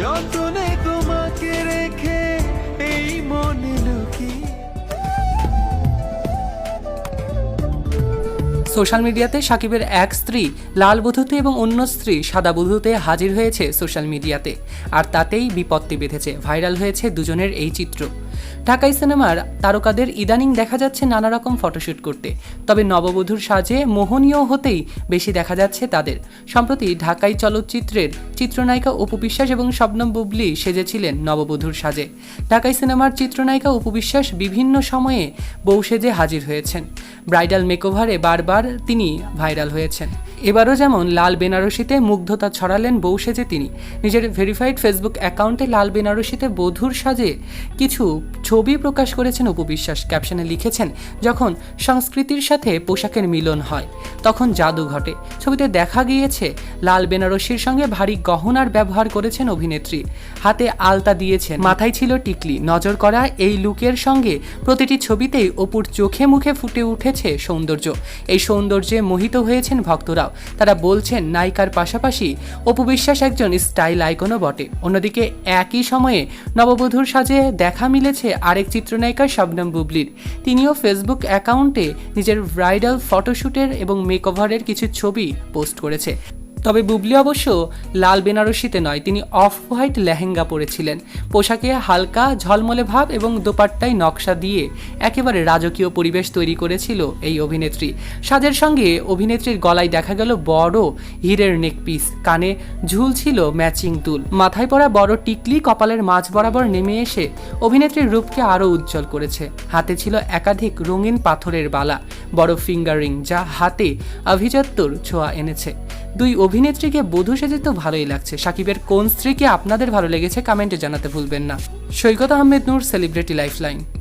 যতনে তোমাকে রেখে এই মনে লুকি। সোশ্যাল মিডিয়াতে সাকিবের এক স্ত্রী, লাল বধূতে এবং অন্য স্ত্রী সাদা বধূতে হাজির হয়েছে সোশ্যাল মিডিয়াতে। আর তাতেই বিপত্তি বেঁধেছে, ভাইরাল হয়েছে দুজনের এই চিত্র। ঢাকাই সিনেমার তারকাদের ইদানিং দেখা যাচ্ছে নানা রকম ফটোশ্যুট করতে। তবে নববধূর সাজে মোহনীয় হতেই বেশি দেখা যাচ্ছে তাদের। সম্প্রতি ঢাকাই চলচ্চিত্রের চিত্রনায়িকা অপু বিশ্বাস এবং শবনম বুবলি সেজেছিলেন নববধূর সাজে। ঢাকাই সিনেমার চিত্রনায়িকা অপু বিশ্বাস বিভিন্ন সময়ে বউ সেজে হাজির হয়েছেন। ব্রাইডাল মেকওভারে বারবার তিনি ভাইরাল হয়েছেন। এবারও যেমন লাল বেনারসিতে মুগ্ধতা ছড়ালেন বউ সেজে তিনি, নিজের ভেরিফাইড ফেসবুক অ্যাকাউন্টে লাল বেনারসিতে বধুর সাজে কিছু ছবি প্রকাশ করেছেন অপু বিশ্বাস। ক্যাপশনে লিখেছেন, যখন সংস্কৃতির সাথে পোশাকের মিলন হয়, তখন জাদু ঘটে। ছবিতে দেখা গিয়েছে, লাল বেনারসির সঙ্গে ভারী গহনার ব্যবহার করেছেন অভিনেত্রী। হাতে আলতা দিয়েছেন, মাথায় ছিল টিকলি, নজর করা এই লুকের সঙ্গে প্রতিটি ছবিতেই অপুর চোখে মুখে ফুটে উঠেছে সৌন্দর্য। এই সৌন্দর্যে মোহিত হয়েছেন ভক্তরাও। তারা বলছেন নায়িকার পাশাপাশি অপু বিশ্বাস একজন স্টাইল আইকনও বটে। অন্যদিকে একই সময়ে নববধূর সাজে দেখা মিলেছে আরেক চিত্রনায়িকা শবনম বুবলির। তিনিও ফেসবুক অ্যাকাউন্টে নিজের ব্রাইডাল ফটোশ্যুটের এবং মেকওভারের কিছু ছবি পোস্ট করেছে। তবে বুবলি অবশ্য লাল বেনারসিতে নয়, তিনি অফ হোয়াইট লেহেঙ্গা পরেছিলেন। পোশাকে হালকা ঝলমলে ভাব এবং দোপাট্টায় নকশা দিয়ে একেবারে রাজকীয় পরিবেশ তৈরি করেছিল এই অভিনেত্রী। সাজের সঙ্গে অভিনেত্রীর গলায় দেখা গেল বড় হীরের নেকপিস, কানে ঝুলছিল ম্যাচিং তুল। মাথায় পরা বড় টিকলি কপালের মাঝ বরাবর নেমে এসে অভিনেত্রীর রূপকে আরও উজ্জ্বল করেছে। হাতে ছিল একাধিক রঙিন পাথরের বালা, বড় ফিঙ্গারিং যা হাতে আভিজাত্যর ছোঁয়া এনেছে। দুই অভিনেত্রীকে বধূ সেজে তো ভালোই লাগছে। সাকিবের কোন স্ত্রীকে আপনাদের ভালো লেগেছে কমেন্টে জানাতে ভুলবেন না। Saikat Ahmed Noor celebrity lifeline